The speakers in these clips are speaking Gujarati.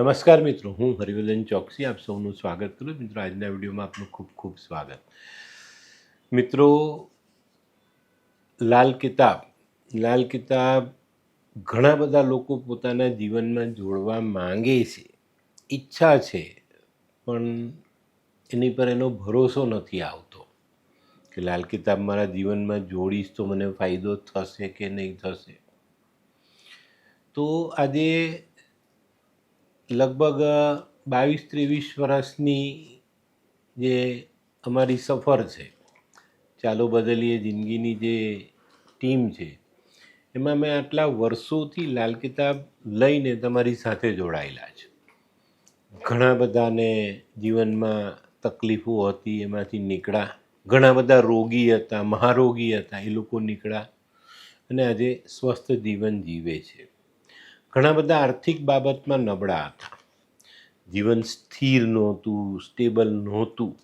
નમસ્કાર મિત્રો, હું હરિવર્ધન ચોકસી, આપ સૌનું સ્વાગત કરું મિત્રો, આજના વિડીયોમાં આપનું ખૂબ ખૂબ સ્વાગત. મિત્રો, લાલ કિતાબ. લાલ કિતાબ ઘણા બધા લોકો પોતાના જીવનમાં જોડવા માંગે છે, ઈચ્છા છે, પણ એની પર એનો ભરોસો નથી આવતો કે લાલ કિતાબ મારા જીવનમાં જોડીશ તો મને ફાયદો થશે કે નહીં થશે. તો આજે લગભગ બાવીસ ત્રેવીસ વર્ષની જે અમારી સફર છે, ચાલો બદલીએ જિંદગીની જે ટીમ છે, એમાં મેં આટલા વર્ષોથી લાલ કિતાબ લઈને તમારી સાથે જોડાયેલા છે. ઘણા બધાને જીવનમાં તકલીફો હતી, એમાંથી નીકળ્યા. ઘણા બધા રોગી હતા, મહારોગી હતા, એ લોકો નીકળ્યા. અને આજે સ્વસ્થ જીવન જીવે છે. ઘણા બધા આર્થિક બાબતમાં નબળા હતા. જીવન સ્થિર નહોતું સ્ટેબલ નહોતું.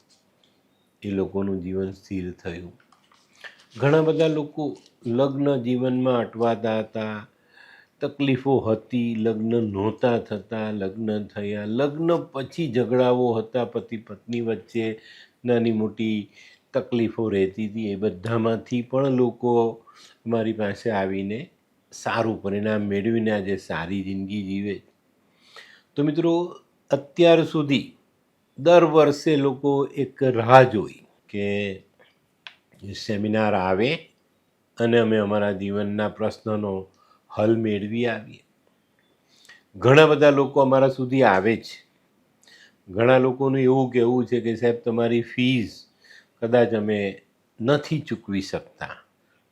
એ લોકોનું જીવન સ્થિર થયું. ઘણા બધા લોકો લગ્ન જીવનમાં અટવાતા હતા. તકલીફો હતી, લગ્ન નહોતા થતા, લગ્ન થયા. લગ્ન પછી ઝઘડાઓ હતા પતિ પત્ની વચ્ચે. નાની મોટી તકલીફો રહેતી હતી એ બધામાંથી પણ લોકો મારી પાસે આવીને સારું પરિણામ મેળવીને આજે સારી જિંદગી જીવે તો મિત્રો, અત્યાર સુધી દર વર્ષે લોકો એક રાહ જોઈ કે સેમિનાર આવે અને અમે અમારા જીવનના પ્રશ્નનો હલ મેળવી આવીએ. ઘણા બધા લોકો અમારા સુધી આવે છે. ઘણા લોકોનું એવું કહેવું છે કે, સાહેબ, તમારી ફીસ કદાચ અમે નથી ચૂકવી શકતા.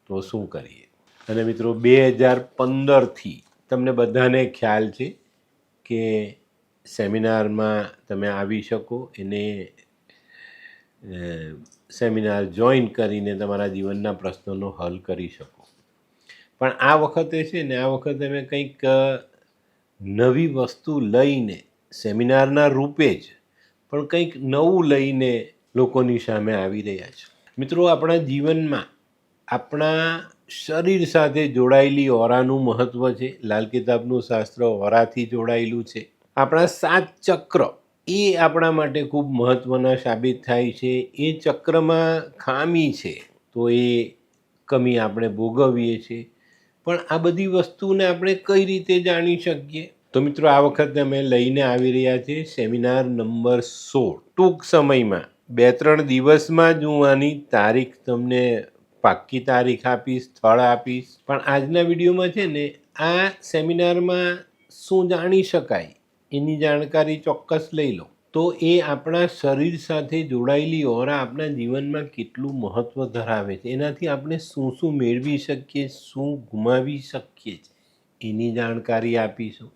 તો શું કરીએ? અને મિત્રો, બે હજાર પંદરથી તમને બધાને ખ્યાલ છે કે સેમિનારમાં તમે આવી શકો. એને સેમિનાર જોઈન કરીને તમારા જીવનના પ્રશ્નોનો હલ કરી શકો. પણ આ વખતે છે ને, આ વખતે અમે કંઈક નવી વસ્તુ લઈને, સેમિનારના રૂપે જ, પણ કંઈક નવું લઈને લોકોની સામે આવી રહ્યા છે. મિત્રો, આપણા જીવનમાં આપણા શરીર સાથે જોડાયેલી ઓરાનું મહત્ત્વ છે. લાલ કિતાબનું શાસ્ત્ર ઓરાથી જોડાયેલું છે. આપણા સાત ચક્ર, એ આપણા માટે ખૂબ મહત્ત્વના સાબિત થાય છે. એ ચક્રમાં ખામી છે, તો એ કમી આપણે ભોગવીએ છીએ. પણ આ બધી વસ્તુને આપણે કઈ રીતે જાણી શકીએ? તો મિત્રો, આ વખતે અમે લઈને આવી રહ્યા છીએ સેમિનાર નંબર સોળ. ટૂંક સમયમાં, બે ત્રણ દિવસમાં જ હું આની તારીખ તમને પાક્કી તારીખ આપીશ, સ્થળ આપીશ. પણ આજના વિડીયોમાં છે ને, આ સેમિનારમાં શું જાણી શકાય એની જાણકારી ચોક્કસ લઈ લો. તો એ આપણા શરીર સાથે જોડાયેલી ઓરા આપણા જીવનમાં કેટલું મહત્ત્વ ધરાવે છે. એનાથી આપણે શું શું મેળવી શકીએ, શું ગુમાવી શકીએ એની જાણકારી આપીશું.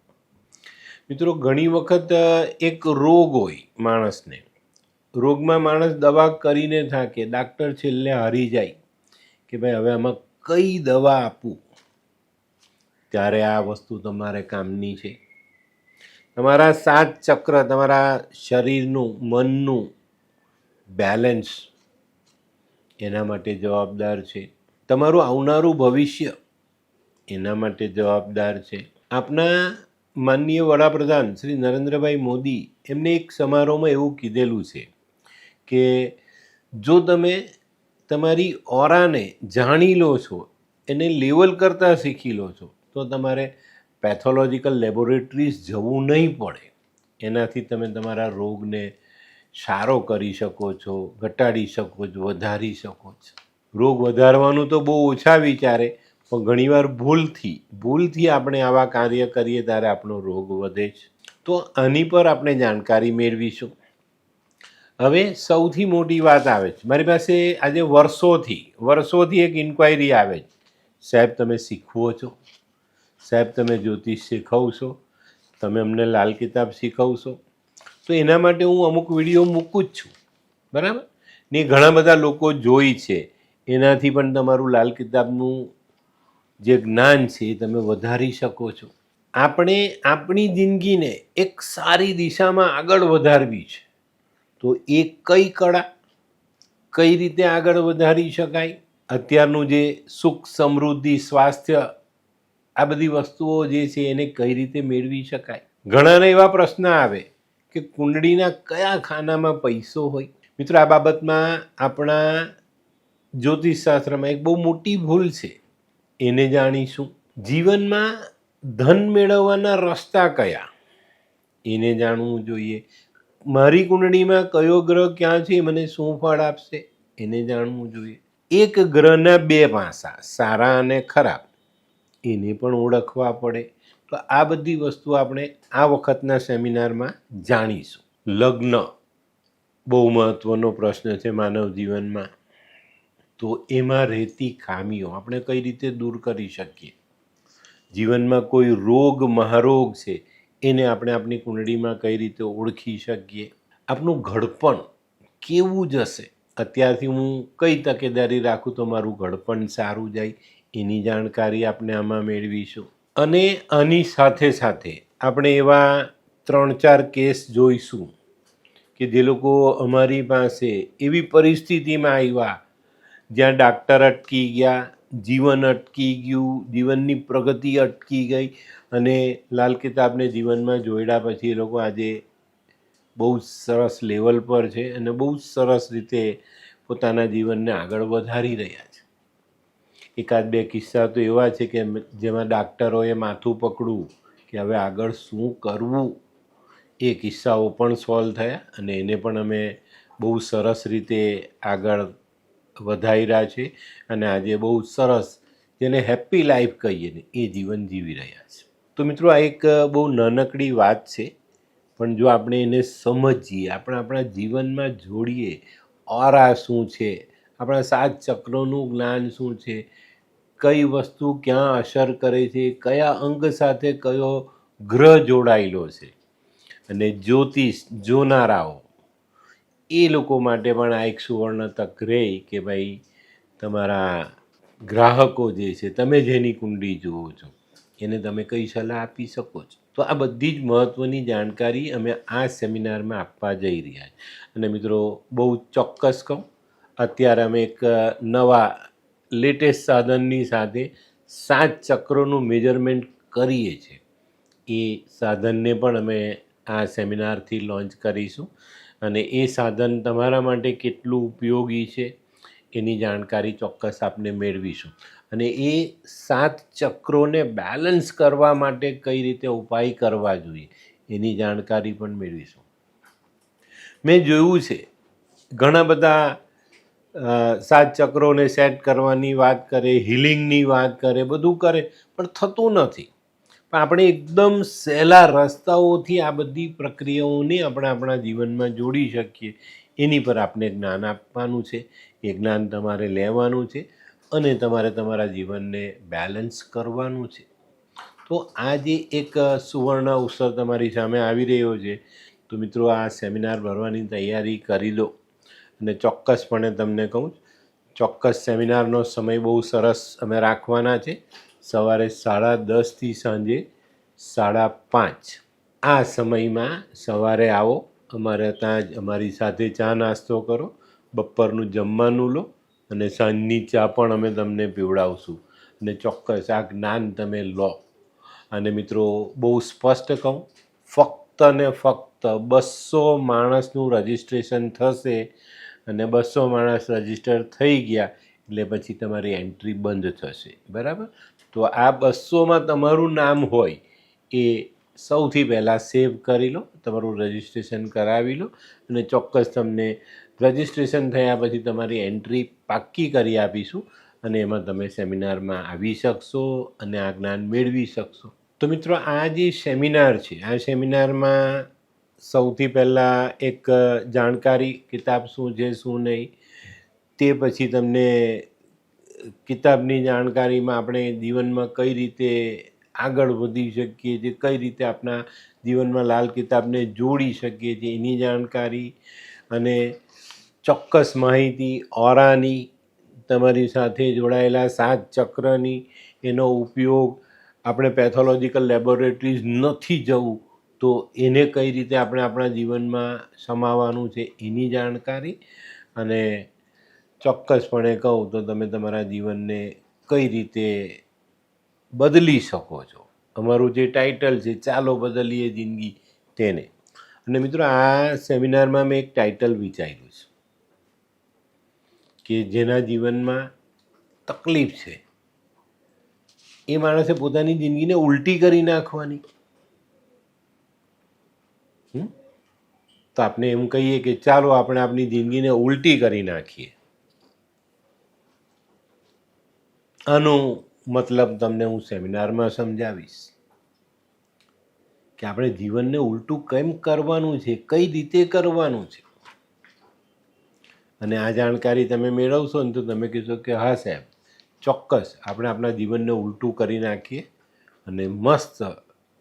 મિત્રો, ઘણી વખત એક રોગ હોય માણસને. રોગમાં માણસ દવા કરીને થાકે, ડાક્ટર છેલ્લે હારી જાય. કે ભાઈ, હવે આમાં કઈ દવા આપું? ત્યારે આ વસ્તુ તમારે કામની છે. તમારા સાત ચક્ર, તમારા શરીરનું, મનનું બેલેન્સ એના માટે જવાબદાર છે. તમારું આવનારું ભવિષ્ય એના માટે જવાબદાર છે. આપના માનનીય વડાપ્રધાન શ્રી નરેન્દ્રભાઈ મોદી એમને એક સમારોહમાં એવું કીધેલું છે કે, જો તમે તમારી ઓરાને જાણી લો છો, એને લેવલ કરતાં શીખી લો છો, તો તમારે પેથોલોજીકલ લેબોરેટરીઝ જવું નહીં પડે. એનાથી તમે તમારા રોગને સારો કરી શકો છો, ઘટાડી શકો છો, વધારી શકો છો. રોગ વધારવાનું તો બહુ ઓછા વિચારે, પણ ઘણીવાર ભૂલથી ભૂલથી આપણે આવા કાર્ય કરીએ ત્યારે આપણો રોગ વધે છે. તો આની પર આપણે જાણકારી મેળવીશું. હવે સૌથી મોટી વાત આવે છે. મારી પાસે આજે વર્ષોથી વર્ષોથી એક ઇન્ક્વાયરી આવે છે. સાહેબ, તમે શીખવો છો? સાહેબ, તમે જ્યોતિષ શીખવશો? તમે અમને લાલ કિતાબ શીખવશો? તો એના માટે હું અમુક વીડિયો મૂકું જ છું. બરાબર? ને ઘણા બધા લોકો જોઈ છે. એનાથી પણ તમારું લાલ કિતાબનું જે જ્ઞાન છે એ તમે વધારી શકો છો. આપણે આપણી જિંદગીને એક સારી દિશામાં આગળ વધારવી છે. તો એ કઈ કળા કઈ રીતે આગળ વધારી શકાય? અત્યારનું જે સુખ, સમૃદ્ધિ, સ્વાસ્થ્ય આ બધી વસ્તુઓ જે છે એને કઈ રીતે મેળવી શકાય? ઘણાને એવા પ્રશ્ન આવે કે કુંડળીના કયા ખાનામાં પૈસો હોય? મિત્રો, આ બાબતમાં આપણા જ્યોતિષશાસ્ત્રમાં એક બહુ મોટી ભૂલ છે. એને જાણીશું. જીવનમાં ધન મેળવવાના રસ્તા કયા? એને જાણવું જોઈએ. મારી કુંડળીમાં કયો ગ્રહ ક્યાં છે, મને શું ફળ આપશે, એને જાણવું જોઈએ. એક ગ્રહના બે પાસા, સારા અને ખરાબ, એને પણ ઓળખવા પડે. તો આ બધી વસ્તુ આપણે આ વખતના સેમિનારમાં જાણીશું. લગ્ન, બહુ મહત્ત્વનો પ્રશ્ન છે માનવ જીવનમાં. તો એમાં રહેતી ખામીઓ આપણે કઈ રીતે દૂર કરી શકીએ? જીવનમાં કોઈ રોગ, મહારોગ છે એને આપણે આપણી કુંડળીમાં કઈ રીતે ઓળખી શકીએ? આપનું ઘડપણ કેવું જશે અત્યારથી હું કઈ તકેદારી રાખું તો મારું ઘડપણ સારું જાય? એની જાણકારી આપણે આમાં મેળવીશું. અને આની સાથે સાથે આપણે એવા ત્રણ ચાર કેસ જોઈશું કે જે લોકો અમારી પાસે એવી પરિસ્થિતિમાં આવ્યા, જ્યાં ડાક્ટર અટકી ગયા, જીવન અટકી ગયું, જીવનની પ્રગતિ અટકી ગઈ અને લાલ કિતાબને જીવનમાં જોડ્યા પછી એ લોકો આજે બહુ જ સરસ લેવલ પર છે અને બહુ જ સરસ રીતે પોતાના જીવનને આગળ વધારી રહ્યા છે. એકાદ બે કિસ્સા તો એવા છે કે જેમાં ડાક્ટરોએ માથું પકડવું કે હવે આગળ શું કરવું, એ કિસ્સાઓ પણ સોલ્વ થયા અને એને પણ અમે બહુ સરસ રીતે આગળ વધાર્યા છે અને આજે બહુ સરસ જેને હેપી લાઈફ કહીએ ને, એ જીવન જીવી રહ્યા છે. તો મિત્રો આ એક બહુ નાનકડી વાત છે, પણ જો આપણે એને સમજીએ, આપણે આપણા જીવનમાં જોડીએ, ઓરા શું છે, આપણા સાત ચક્રોનું જ્ઞાન શું છે, કઈ વસ્તુ ક્યાં અસર કરે છે, કયા અંગ સાથે કયો ગ્રહ જોડાયેલો છે, અને જ્યોતિષ જોનારાઓ, એ લોકો માટે પણ આ એક સુવર્ણ તક રહે કે ભાઈ તમારા ગ્રાહકો જે છે, તમે જેની કુંડી જુઓ છો. એને તમે કઈ સલાહ આપી શકો છો? તો આ બધી જ મહત્ત્વની જાણકારી અમે આ સેમિનારમાં આપવા જઈ રહ્યા છીએ અને મિત્રો, બહુ ચોક્કસ કહું, અત્યારે અમે એક નવા લેટેસ્ટ સાધનની સાથે સાત ચક્રોનું મેજરમેન્ટ કરીએ છીએ એ સાધનને પણ અમે આ સેમિનારથી લોન્ચ કરીશું. અને એ સાધન તમારા માટે કેટલું ઉપયોગી છે, એની જાણકારી ચોક્કસ આપને મેળવીશું. અને એ સાત ચક્રોને બેલેન્સ કરવા માટે કઈ રીતે ઉપાય કરવા જોઈએ, એની જાણકારી પણ મેળવીશું. મેં જોયું છે, ઘણા બધા સાત ચક્રોને સેટ કરવાની વાત કરે હિલિંગની વાત કરે, બધું કરે, પણ થતું નથી. પણ આપણે એકદમ સહેલા રસ્તાઓથી આ બધી પ્રક્રિયાઓને આપણે આપણા જીવનમાં જોડી શકીએ. એની પર આપણે જ્ઞાન આપવાનું છે. એ જ્ઞાન તમારે લેવાનું છે. અને તમારે તમારા જીવનને બેલેન્સ કરવાનું છે. તો આ જે એક સુવર્ણ અવસર તમારી સામે આવી રહ્યો છે, તો મિત્રો આ સેમિનાર ભરવાની તૈયારી કરી લો. અને ચોક્કસપણે તમને કહું ચોક્કસ સેમિનારનો સમય બહુ સરસ અમે રાખવાના છે. સવારે સાડા દસથી સાંજે સાડા પાંચ. આ સમયમાં સવારે આવો, અમારે ત્યાં જ અમારી સાથે ચા નાસ્તો કરો, બપોરનું જમવાનું લો અને સાંજની ચા પણ અમે તમને પીવડાવશું. અને ચોક્કસ આ જ્ઞાન તમે લો. અને મિત્રો, બહુ સ્પષ્ટ કહું, ફક્ત ને ફક્ત બસો માણસનું રજિસ્ટ્રેશન થશે અને બસો માણસ રજિસ્ટર થઈ ગયા એટલે પછી તમારી એન્ટ્રી બંધ થશે. બરાબર? તો આ બસોમાં તમારું નામ હોય એ સૌથી પહેલાં સેવ કરી લો, તમારું રજિસ્ટ્રેશન કરાવી લો અને ચોક્કસ તમને રજિસ્ટ્રેશન થયા પછી તમારી એન્ટ્રી પાક્કી કરી આપીશું અને એમાં તમે સેમિનારમાં આવી શકશો અને આ જ્ઞાન મેળવી શકશો. તો મિત્રો, આ જે સેમિનાર છે, આ સેમિનારમાં સૌથી પહેલાં એક જાણકારી, કિતાબ શું છે, શું નહીં, તે પછી તમને કિતાબની જાણકારીમાં આપણે જીવનમાં કઈ રીતે આગળ વધી શકીએ છીએ, કઈ રીતે આપણા જીવનમાં લાલ કિતાબને જોડી શકીએ છીએ, એની જાણકારી અને ચોક્કસ માહિતી ઓરાની તમારી સાથે જોડાયેલા સાત ચક્રની એનો ઉપયોગ આપણે પેથોલોજીકલ લેબોરેટરીઝ નથી જવું, તો એને કઈ રીતે આપણે આપણા જીવનમાં સમાવવાનું છે એની જાણકારી. અને ચોક્કસપણે કહું તો તમે તમારા જીવનને કઈ રીતે બદલી શકો છો. અમારું જે ટાઇટલ છે, ચાલો બદલીએ જિંદગી તેને. અને મિત્રો, આ સેમિનારમાં મેં એક ટાઇટલ વિચાર્યું છે. કે જેના જીવનમાં તકલીફ છે. એ માણસે પોતાની જિંદગીને ઉલટી કરી નાખવાની? તો આપણે એમ કહીએ કે ચાલો આપણે આપણી જિંદગીને ઉલટી કરી નાખીએ. આનો મતલબ તમને હું સેમિનારમાં સમજાવીશ કે આપણે જીવનને ઉલટું કેમ કરવાનું છે? કઈ રીતે કરવાનું છે? અને આ જાણકારી તમે મેળવશો ને તો તમે કહેશો કે હા સાહેબ, ચોક્કસ આપણે આપણા જીવનને ઉલટું કરી નાખીએ અને મસ્ત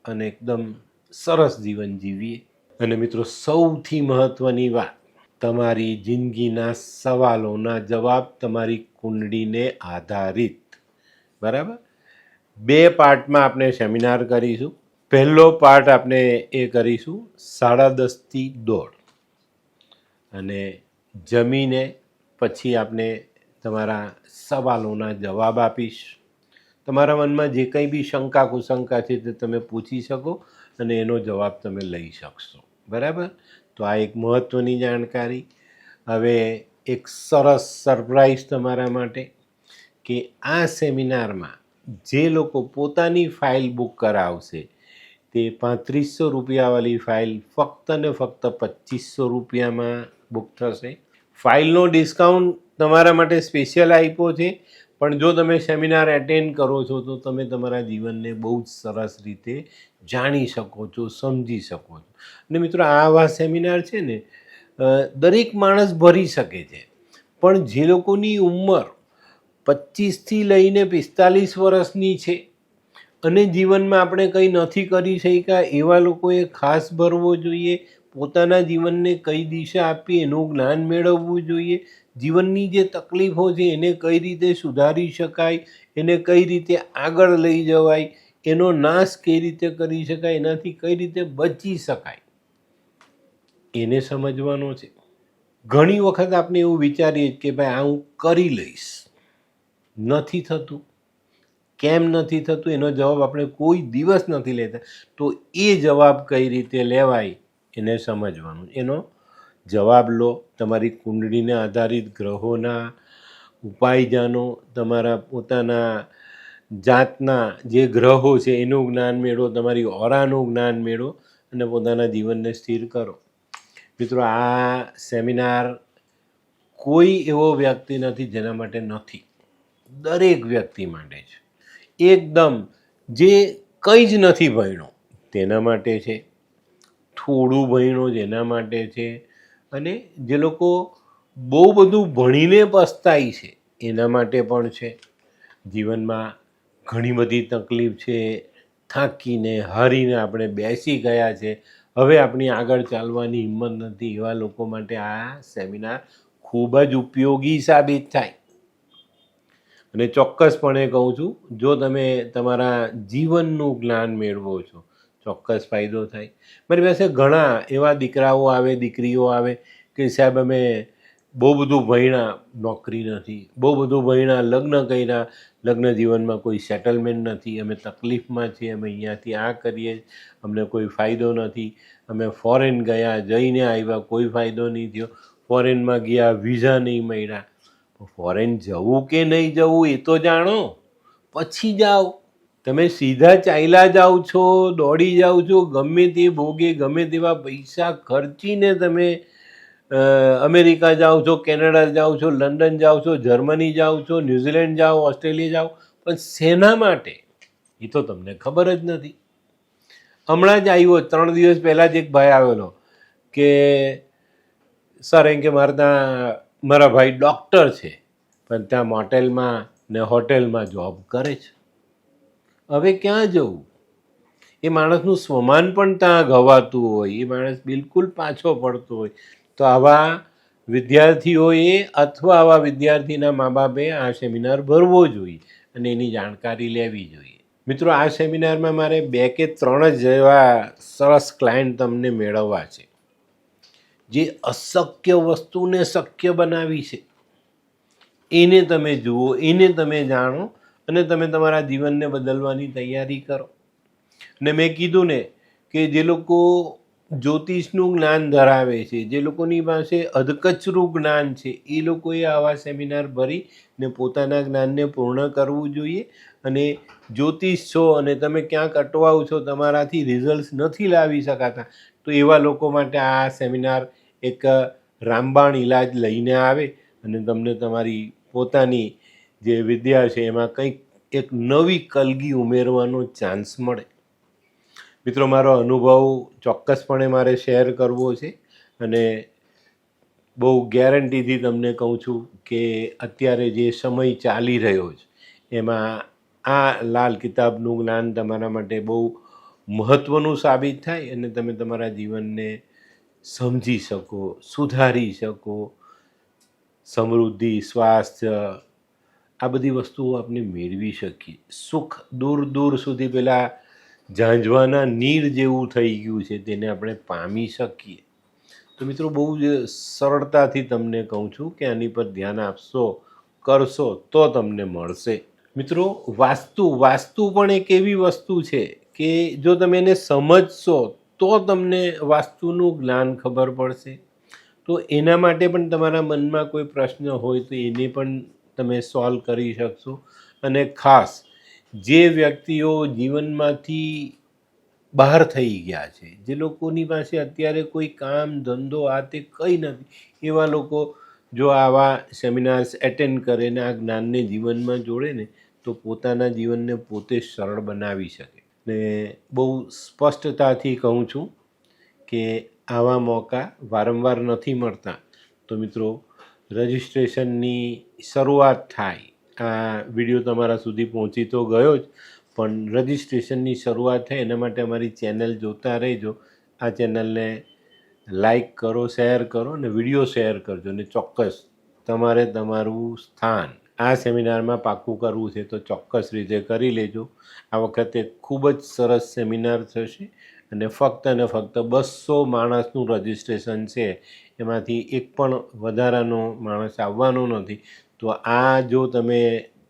અને એકદમ સરસ જીવન જીવીએ. અને મિત્રો, સૌથી મહત્ત્વની વાત, તમારી જિંદગીના સવાલોના જવાબ તમારી કુંડળીને આધારિત. બરાબર? બે પાર્ટમાં આપણે સેમિનાર કરીશું. પહેલો પાર્ટ આપણે એ કરીશું, સાડા દસથી દોઢ. અને જમીને પછી આપણે તમારા સવાલોના જવાબ આપીશ. તમારા મનમાં જે કંઈ બી શંકા કુશંકા છે તે તમે પૂછી શકો અને એનો જવાબ તમે લઈ શકશો. બરાબર? તો આ એક મહત્ત્વની જાણકારી. હવે એક સરસ સરપ્રાઈઝ તમારા માટે કે આ સેમિનારમાં જે લોકો પોતાની ફાઇલ બુક કરાવશે તે પાંત્રીસો રૂપિયાવાળી ફાઇલ ફક્ત ને ફક્ત પચીસો રૂપિયામાં બુક થશે. ફાઇલનો ડિસ્કાઉન્ટ તમારા માટે સ્પેશિયલ આપ્યો છે. પણ જો તમે સેમિનાર એટેન્ડ કરો છો, તો તમે તમારા જીવનને બહુ જ સરસ રીતે જાણી શકો છો, સમજી શકો છો. અને મિત્રો આવા સેમિનાર છે ને દરેક માણસ ભરી શકે છે. પણ જે લોકોની ઉંમર પચીસથી લઈને પિસ્તાલીસ વર્ષની છે, અને જીવનમાં આપણે કંઈ નથી કરી શક્યા, એવા લોકોએ ખાસ ભરવો જોઈએ. પોતાના જીવનને કઈ દિશા આપી એનું જ્ઞાન મેળવવું જોઈએ. જીવનની જે તકલીફો છે એને કઈ રીતે સુધારી શકાય, એને કઈ રીતે આગળ લઈ જવાય, એનો નાશ કઈ રીતે કરી શકાય, એનાથી કઈ રીતે બચી શકાય, એને સમજવાનો છે. ઘણી વખત આપણે એવું વિચારીએ કે ભાઈ આ હું કરી લઈશ. નથી થતું. કેમ નથી થતું? એનો જવાબ આપણે કોઈ દિવસ નથી લેતા. તો એ જવાબ કઈ રીતે લેવાય? એને સમજવાનું. એનો જવાબ લો. તમારી કુંડળીને આધારિત ગ્રહોના ઉપાય જાણો તમારા પોતાના જાતના જે ગ્રહો છે એનું જ્ઞાન મેળવો, તમારી ઓરાનું જ્ઞાન મેળવો અને પોતાના જીવનને સ્થિર કરો. મિત્રો, આ સેમિનાર કોઈ એવો વ્યક્તિ નથી જેના માટે નથી. દરેક વ્યક્તિ માટે છે એકદમ જે કંઈ જ નથી ભણ્યો તેના માટે છે. થોડું ભણ્યો જેના માટે છે. અને જે લોકો બહુ બધું ભણીને પસ્તાય છે, એના માટે પણ છે. જીવનમાં ઘણી બધી તકલીફ છે, થાકીને, હારીને આપણે બેસી ગયા છે. હવે આપણી આગળ ચાલવાની હિંમત નથી, એવા લોકો માટે આ સેમિનાર ખૂબ જ ઉપયોગી સાબિત થાય. અને ચોક્કસપણે કહું છું, જો તમે તમારા જીવનનું જ્ઞાન મેળવો છો ચોક્કસ ફાયદો થાય. મારી પાસે ઘણા એવા દીકરાઓ આવે, દીકરીઓ આવે કે સાહેબ, અમે બહુ બધું ભણ્યા, નોકરી નથી. બહુ બધું ભણ્યા, લગ્ન કર્યા. લગ્ન જીવનમાં કોઈ સેટલમેન્ટ નથી. અમે તકલીફમાં છીએ, અમે અહીંયાથી આ કરીએ. અમને કોઈ ફાયદો નથી. અમે ફોરેન ગયા, જઈને આવ્યા. કોઈ ફાયદો નહીં થયો. ફોરેનમાં ગયા વિઝા નહીં મળ્યા. ફોરેન જવું કે નહીં જવું એ તો જાણો. પછી જાઓ. તમે સીધા ચાલ્યા જાઓ છો, દોડી જાઓ છો, ગમે તે ભોગે, ગમે તેવા પૈસા ખર્ચીને તમે અમેરિકા જાઓ છો, કેનેડા જાઓ છો, લંડન જાઓ છો, જર્મની જાઓ છો, ન્યૂઝીલેન્ડ જાઓ, ઓસ્ટ્રેલિયા જાઓ, પણ શેના માટે એ તો તમને ખબર જ નથી. હમણાં જ આવ્યો ત્રણ દિવસ પહેલાં જ એક ભાઈ આવેલો કે, સર, એમ કે મારા ત્યાં, મારા ભાઈ ડૉક્ટર છે, પણ ત્યાં મોટેલમાં ને હોટેલમાં જોબ કરે છે. હવે ક્યાં જવું? એ માણસનું સ્વમાન પણ ત્યાં ગવાતું હોય, એ માણસ બિલકુલ પાછો પડતો હોય. તો આવા વિદ્યાર્થીઓએ અથવા આવા વિદ્યાર્થીના મા બાપે આ સેમિનાર ભરવો જોઈએ અને એની જાણકારી લેવી જોઈએ. મિત્રો, આ સેમિનારમાં મારે બે કે ત્રણ જ એવા સરસ ક્લાયન્ટ તમને મેળવવા છે. જે અશક્ય વસ્તુને શક્ય બનાવી છે. એને તમે જુઓ, એને તમે જાણો અને તમે તમારા જીવનને બદલવાની તૈયારી કરો. ને મેં કીધું ને કે જે લોકો જ્યોતિષનું જ્ઞાન ધરાવે છે, જે લોકોની પાસે અધકચરું જ્ઞાન છે, એ લોકોએ આવા સેમિનાર ભરી ને પોતાના જ્ઞાનને પૂર્ણ કરવું જોઈએ. અને જ્યોતિષ છો અને તમે ક્યાંક અટવાઓ છો, તમારાથી રિઝલ્ટ નથી લાવી શકાતા, તો એવા લોકો માટે આ સેમિનાર એક રામબાણ ઇલાજ લઈને આવે અને તમને તમારી પોતાની જે વિદ્યા છે, એમાં કંઈક એક નવી કલગી ઉમેરવાનો ચાન્સ મળે. મિત્રો, મારો અનુભવ ચોક્કસપણે મારે શેર કરવો છે અને બહુ ગેરંટીથી તમને કહું છું કે અત્યારે જે સમય ચાલી રહ્યો છે, એમાં આ લાલ કિતાબનું જ્ઞાન તમારા માટે બહુ મહત્ત્વનું સાબિત થાય અને તમે તમારા જીવનને સમજી શકો, સુધારી શકો. સમૃદ્ધિ, સ્વાસ્થ્ય આ બધી વસ્તુઓ આપણે મેળવી શકીએ. સુખ દૂર દૂર સુધી પેલા ઝાંઝવાના નીર જેવું થઈ ગયું છે તેને આપણે પામી શકીએ. તો મિત્રો બહુ જ સરળતાથી તમને કહું છું કે આની પર ધ્યાન આપશો, કરશો તો તમને મળશે. મિત્રો, વાસ્તુ વાસ્તુ પણ એક એવી વસ્તુ છે કે જો તમે એને સમજશો તો તમને વાસ્તુનું જ્ઞાન ખબર પડશે. તો એના માટે પણ તમારા મનમાં કોઈ પ્રશ્ન હોય તો એને પણ તમે સોલ્વ કરી શકશો. અને ખાસ, જે વ્યક્તિઓ જીવનમાંથી બહાર થઈ ગયા છે, જે લોકોની પાસે અત્યારે કોઈ કામ, ધંધો, આ તે કંઈ નથી, એવા લોકો જો આવા સેમિનાર્સ એટેન્ડ કરે ને, આ જ્ઞાનને જીવનમાં જોડે ને, તો પોતાના જીવનને પોતે સરળ બનાવી શકે. ને બહુ સ્પષ્ટતાથી કહું છું કે આવા મોકા વારંવાર નથી મળતા. તો મિત્રો રજિસ્ટ્રેશનની શરૂઆત થાય. આ વીડિયો તમારા સુધી પહોંચી તો ગયો જ, પણ રજિસ્ટ્રેશનની શરૂઆત થાય એના માટે અમારી ચેનલ જોતા રહેજો. આ ચેનલને લાઈક કરો, શેર કરો અને વીડિયો શેર કરજો અને ચોક્કસ તમારે તમારું સ્થાન આ સેમિનારમાં પાક્કું કરવું છે તો ચોક્કસ રીતે કરી લેજો. આ વખતે ખૂબ જ સરસ સેમિનાર થશે અને ફક્ત અને ફક્ત બસો માણસનું રજિસ્ટ્રેશન છે એમાંથી એક પણ વધારાનો માણસ આવવાનો નથી. તો આ જો તમે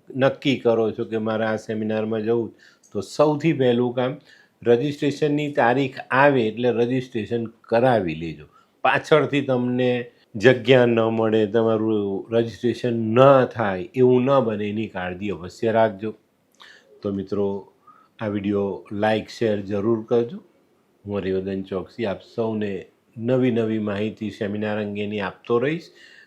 નક્કી કરો છો કે મારે આ સેમિનારમાં જવું, તો સૌથી પહેલું કામ રજિસ્ટ્રેશનની તારીખ આવે એટલે રજિસ્ટ્રેશન કરાવી લેજો. પાછળથી તમને જગ્યા ન મળે, તમારું રજિસ્ટ્રેશન ન થાય એવું ન બને એની કાળજી અવશ્ય રાખજો. તો મિત્રો, આ વીડિયો લાઇક શેર જરૂર કરજો. હું હરિવર્ધન ચોકસી આપ સૌને નવી નવી માહિતી સેમિનાર અંગેની આપતો રહીશ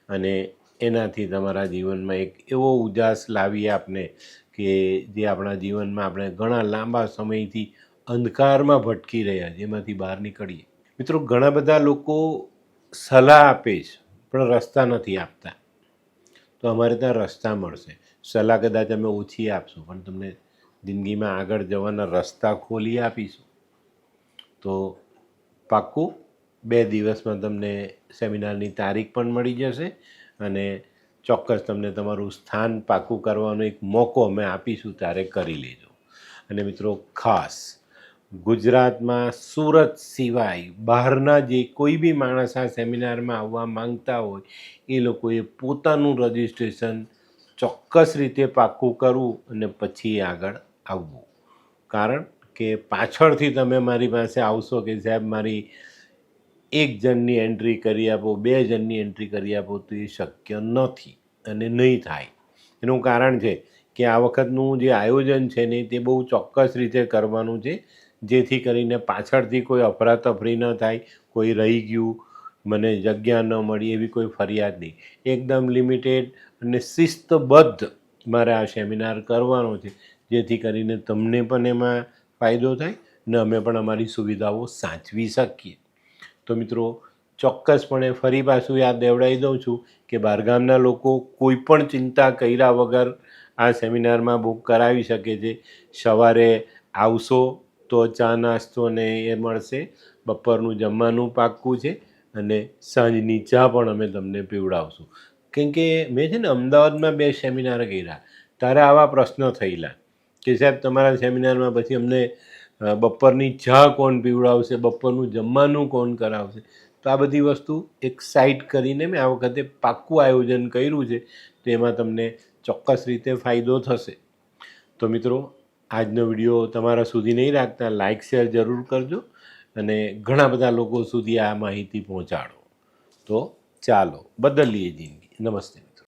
અને એનાથી તમારા જીવનમાં એક એવો ઉજાસ લાવીએ આપને કે જે આપણા જીવનમાં આપણે ઘણા લાંબા સમયથી અંધકારમાં ભટકી રહ્યા છે, એમાંથી બહાર નીકળીએ. મિત્રો, ઘણા બધા લોકો સલાહ આપે છે, પણ રસ્તા નથી આપતા. તો અમારે ત્યાં રસ્તા મળશે. સલાહ કદાચ અમે ઓછી આપશું, પણ તમને જિંદગીમાં આગળ જવાના રસ્તા ખોલી આપીશું. તો પાક્કું બે દિવસમાં તમને સેમિનારની તારીખ પણ મળી જશે અને ચોક્કસ તમને તમારું સ્થાન પાક્કું કરવાનો એક મોકો અમે આપીશું, ત્યારે કરી લેજો. અને મિત્રો, ખાસ ગુજરાતમાં સુરત સિવાય બહારના જે કોઈ બી માણસ આ સેમિનારમાં આવવા માંગતા હોય, એ લોકોએ પોતાનું રજિસ્ટ્રેશન ચોક્કસ રીતે પાક્કું કરવું અને પછી આગળ આવવું. કારણ કે પાછળથી તમે મારી પાસે આવશો કે સાહેબ, મારી એક જણની એન્ટ્રી કરી આપો, બે જણની એન્ટ્રી કરી આપો, તો એ શક્ય નથી અને નહીં થાય. એનું કારણ છે કે આ વખતનું જે આયોજન છે ને, તે બહુ ચોક્કસ રીતે કરવાનું છે, જેથી કરીને પાછળથી કોઈ અફરાતફરી ન થાય, કોઈ રહી ગયું, મને જગ્યા ન મળી, એવી કોઈ ફરિયાદ નહીં. એકદમ લિમિટેડ અને શિસ્તબદ્ધ મારે આ સેમિનાર કરવાનો છે, જેથી કરીને તમને પણ એમાં ફાયદો થાય, ને અમે પણ અમારી સુવિધાઓ સાચવી શકીએ. તો મિત્રો, ચોક્કસપણે ફરી પાછું યાદ દેવડાવી દઉં છું કે બહારગામના લોકો કોઈ પણ ચિંતા કર્યા વગર આ સેમિનારમાં બુક કરાવી શકે છે. સવારે આવશો તો ચા નાસ્તો ને એ મળશે. બપોરનું જમવાનું પાક્કું છે અને સાંજની ચા પણ અમે તમને પીવડાવશું. કેમ કે મેં છે ને અમદાવાદમાં બે સેમિનાર કર્યા. ત્યારે આવા પ્રશ્નો થયેલા કે સાહેબ તમારા સેમિનારમાં પછી અમને બપોરની ચા કોણ પીવડાવશે, બપોરનું જમવાનું કોણ કરાવશે? તો આ બધી વસ્તુ એક સાઇડ કરીને મેં આ વખતે પાક્કું આયોજન કર્યું છે તો એમાં તમને ચોક્કસ રીતે ફાયદો થશે. તો મિત્રો, આજનો વીડિયો તમારા સુધી નહીં રાખતા લાઇક શેર જરૂર કરજો અને ઘણા બધા લોકો સુધી આ માહિતી પહોંચાડો. તો ચાલો, બદલીએ જિંદગી. નમસ્તે.